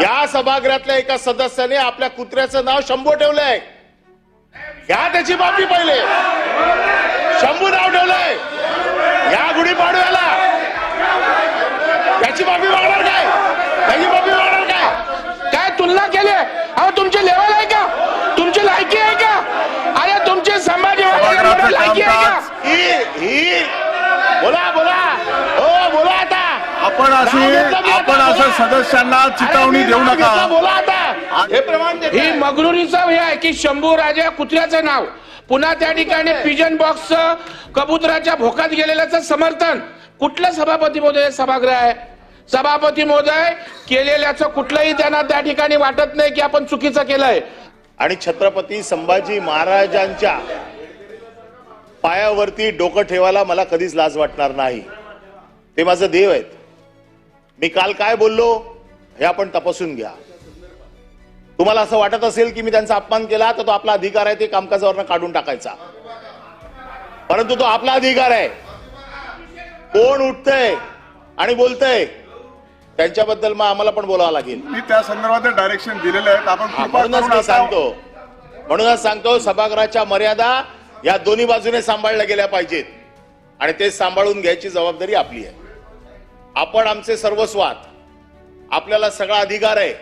या सभागृहातल्या एका सदस्याने आपल्या कुत्र्याचं नाव शंभू ठेवलंय. घ्या त्याची बाबी पहिले. शंभू नाव ठेवलंय. या गुढीपाडव्याला त्याची बाबी मागणार काय? त्याची बातमी मागणार काय? काय तुलना केली अहो तुमची लेवल आहे का? तुमची लायकी आहे का? अरे तुमचे समाजवादी लायकी आहे का? ही ही बोला बोला. आपण आता, आपण असं. सदस्यांना चितावणी देऊ नका. बोला आता. हे प्रमाण. ही मगरुरीचं हे आहे की शंभू राजा कुत्र्याचं नाव. पुन्हा त्या ठिकाणी पिजन बॉक्स कबुतराच्या भोकात गेलेल्याचं समर्थन. कुठलं सभापती महोदय सभागृह आहे? सभापती महोदय केलेल्याचं कुठलंही त्यांना त्या ठिकाणी वाटत नाही की आपण चुकीचं केलंय. आणि छत्रपती संभाजी महाराजांच्या पायावरती डोकं ठेवायला मला कधीच लाज वाटणार नाही. ते माझं देव आहेत. मी काल काय बोललो हे आपण तपासून घ्या. तुम्हाला असं वाटत असेल की मी त्यांचा अपमान केला तर तो आपला अधिकार आहे ते कामकाजावरनं काढून टाकायचा. परंतु तो आपला अधिकार आहे. कोण उठतंय आणि बोलतंय त्यांच्याबद्दल मग आम्हाला पण बोलावं लागेल. मी त्या संदर्भात डायरेक्शन दिलेले आहेत आपण म्हणूनच मी सांगतो. म्हणूनच सांगतो सभागृहाच्या मर्यादा या दोन्ही बाजूने सांभाळल्या गेल्या पाहिजेत. आणि ते सांभाळून घ्यायची जबाबदारी आपली आहे. आपण आमचे सर्वस्वात. आपल्याला सगळा अधिकार आहे.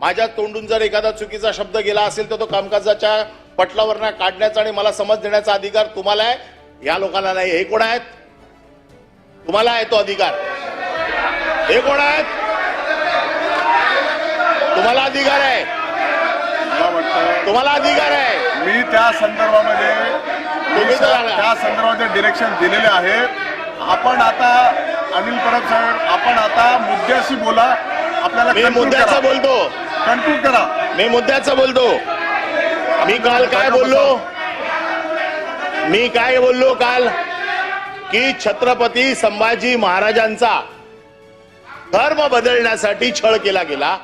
माझ्या तोंडून जर एखादा चुकीचा शब्द गेला असेल तर तो कामकाजाच्या पटलावर काढण्याचा आणि मला समज देण्याचा अधिकार तुम्हाला आहे. या लोकांना नाही. हे कोण आहेत? तुम्हाला आहे तो अधिकार. हे कोण आहेत? तुम्हाला अधिकार आहे. तुम्हाला अधिकार आहे. मी त्या संदर्भामध्ये तुम्ही. त्या संदर्भात डिरेक्शन दिलेले आहेत. आपण आता अनिल परब साहेब आपण आता मुद्द्याशी बोला. आपल्याला मी मुद्द्याचं बोलतो. कन्क्लूड करा. मी मुद्द्याचं बोलतो. मी काल काय बोललो? मी काय बोललो काल? की छत्रपती संभाजी महाराजांचा धर्म बदलण्यासाठी छळ केला गेला.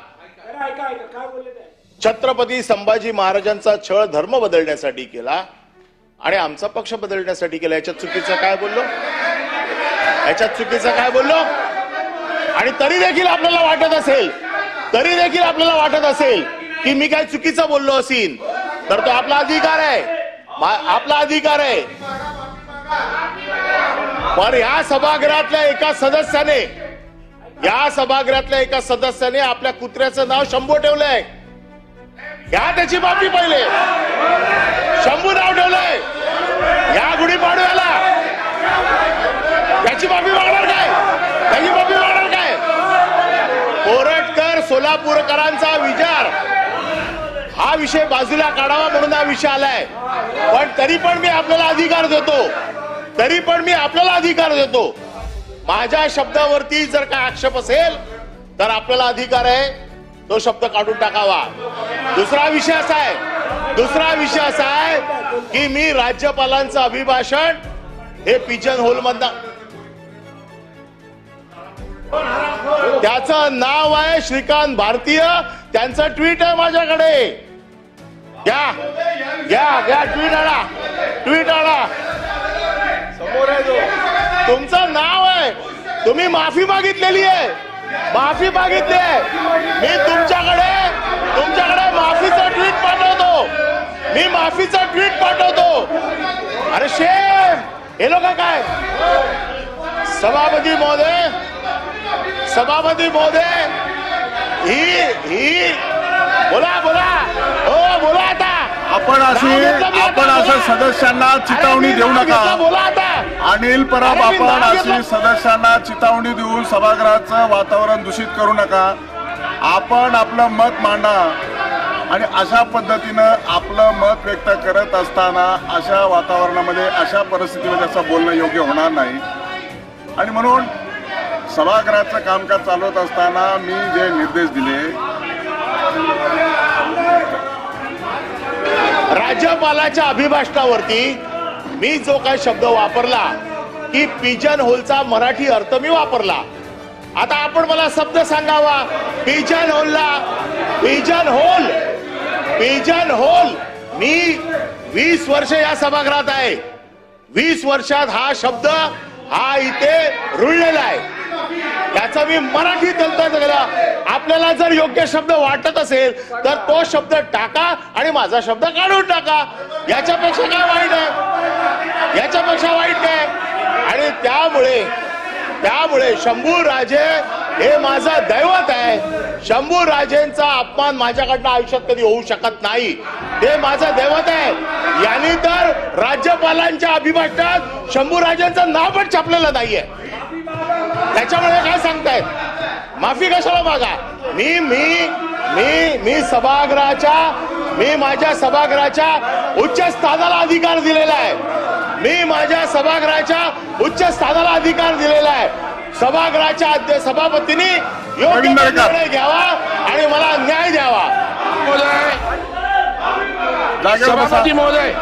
छत्रपती संभाजी महाराजांचा छळ धर्म बदलण्यासाठी केला. आणि आमचा पक्ष बदलण्यासाठी केला. याच्यात चुकीचं काय बोललो? याच्यात चुकीचं काय बोललो? आणि तरी देखील आपल्याला वाटत असेल तरी देखील आपल्याला वाटत असेल की मी काय चुकीचं बोललो असेल तर तो आपला अधिकार आहे. आपला अधिकार आहे. पण या सभागृहातल्या एका सदस्याने या सभागृहातल्या एका सदस्याने आपल्या कुत्र्याचं नाव शंभू ठेवलंय. घ्या त्याची बाबी पहिले. शंभू नाव ठेवलंय. या गुढीपाडव्याला. त्याची माफी मागणार काय? त्याची माफी मागणार काय? कोरटकर सोलापूरकरांचा विचार. हा विषय बाजूला काढावा म्हणून हा विषय आलाय. पण तरी पण मी आपल्याला अधिकार देतो. तरी पण मी आपल्याला अधिकार देतो. माझ्या शब्दावरती जर काय आक्षेप असेल तर आपल्याला अधिकार आहे तो शब्द काढून टाकावा. दुसरा विषय असा आहे दुसरा विषय असा आहे की मी राज्यपालांचं अभिभाषण हे पिजन होल मधनं त्याचं नाव आहे श्रीकांत भारतीय. त्यांचं ट्विट आहे माझ्याकडे. घ्या. घ्या घ्या ट्विट आणा. ट्विट आणा. समोर आहे तो. तुमचं नाव आहे. तुम्ही माफी मागितलेली आहे. माफी मागितली आहे. मी तुमच्याकडे तुमच्याकडे माफीचं ट्विट पाठवतो. मी माफीचं ट्विट पाठवतो. अरे शेम हे लोक काय? सभापती महोदय सभापती महोदय ही ही. बोला बोला. हो बोला आता. आपण आता, आपण असं. सदस्यांना चितावणी देऊ नका. बोला आता. अनिल परब आपण अशी. सदस्यांना चितावणी देऊन सभागृहाचं वातावरण दूषित करू नका. आपण आपलं मत मांडा आणि अशा पद्धतीनं आपलं मत व्यक्त करत असताना अशा वातावरणामध्ये अशा परिस्थितीमध्ये असं बोलणं योग्य होणार नाही. आणि म्हणून सभागृहाचं कामकाज चालवत असताना मी जे निर्देश दिले राज्यपालाच्या अभिभाषणावरती मी जो काही शब्द वापरला की पिजन होलचा मराठी अर्थ मी वापरला. आता आपण मला शब्द सांगावा. पिजन होलला पिजन होल पिजन होल मी वीस वर्ष या सभागृहात आहे. वीस वर्षात हा शब्द हा इथे रुळलेला आहे. याचा मी मराठीत तंत्र सगळ्या आपल्याला जर योग्य शब्द वाटत असेल तर तो शब्द टाका आणि माझा शब्द काढून टाका. याच्यापेक्षा काय वाईट आहे? याच्यापेक्षा वाईट काय? आणि त्यामुळे त्यामुळे शंभू राजे हे माझं दैवत आहे. शंभू राजेंचा अपमान माझ्याकडनं आयुष्यात कधी होऊ शकत नाही. ते माझं दैवत आहे. यांनी तर राज्यपालांच्या अभिभाषणात शंभू राजेंचं नाव पण छापलेलं नाहीये. त्याच्यामुळे काय सांगतायत माफी कशाला मागा? मी मी मी मी सभागृहाच्या मी माझ्या सभागृहाच्या उच्च स्थानाला अधिकार दिलेला आहे. मी माझ्या सभागृहाच्या उच्च स्थानाला अधिकार दिलेला आहे. सभागृहाच्या अध्यक्ष सभापतींनी योग्य. निर्णय घ्यावा आणि मला न्याय द्यावा. सभापती महोदय.